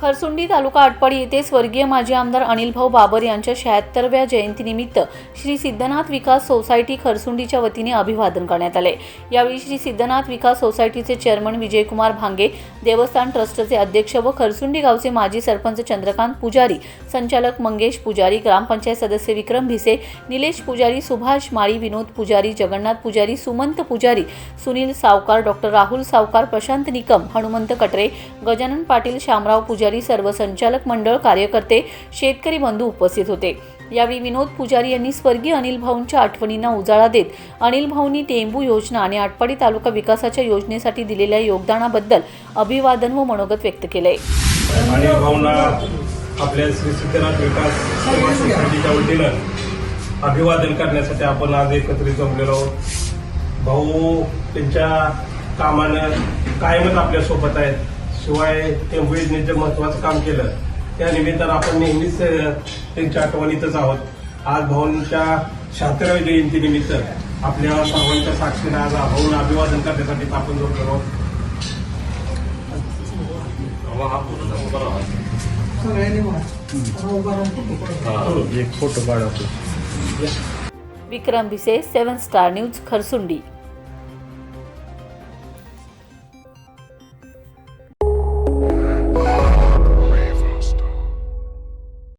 Kharsundi taluka Atpadi येथे स्वर्गीय माजी आमदार अनिल भाऊ बाबर यांच्या शहात्तरव्या जयंतीनिमित्त श्री सिद्धनाथ विकास सोसायटी खरसुंडीच्या वतीने अभिवादन करण्यात आले. यावेळी श्री सिद्धनाथ विकास सोसायटीचे चेअरमन विजयकुमार भांगे देवस्थान ट्रस्टचे अध्यक्ष व खरसुंडी गावचे माजी सरपंच चंद्रकांत पुजारी संचालक मंगेश पुजारी ग्रामपंचायत सदस्य विक्रम भिसे निलेश पुजारी सुभाष माळी विनोद पुजारी जगन्नाथ पुजारी सुमंत पुजारी सुनील सावकार डॉक्टर राहुल सावकार प्रशांत निकम हनुमंत कटरे गजानन पाटील शामराव पुजारी पुजारी सर्व संचालक मंडळ कार्यकर्ते शेतकरी बंधू उपस्थित होते. यावेळी विनोद पुजारी यांनी स्वर्गीय अनिल भाऊंच्या आठवणींना उजाळा देत अनिल भाऊंनी टेंबू योजना आणि आटपाडी तालुका विकासाच्या योजनेसाठी दिलेल्या योगदानाबद्दल अभिवादन व मनोगत व्यक्त केले. आणि भावना आपल्या श्री सिद्धनाथ विकास सोसायटीच्या वतीनं अभिवादन करण्यासाठी आपण आज एकत्रित जमलेलो आहोत. भाऊ त्यांच्या कामानं कायमच आपल्यासोबत आहेत. शिवाय टेंबू योजनेचं महत्वाचं काम केलं. त्या निमित्तानं आपण नेहमीच त्यांच्या आठवणीतच आहोत. आज भाऊंच्या शहात्तराव्या जयंतीनिमित्त आपल्या सर्वांच्या साक्षीनं आज भाऊंना अभिवादन करण्यासाठी आपण जमलेलो आहोत. Vikram Bhise seven star news Kharsundi.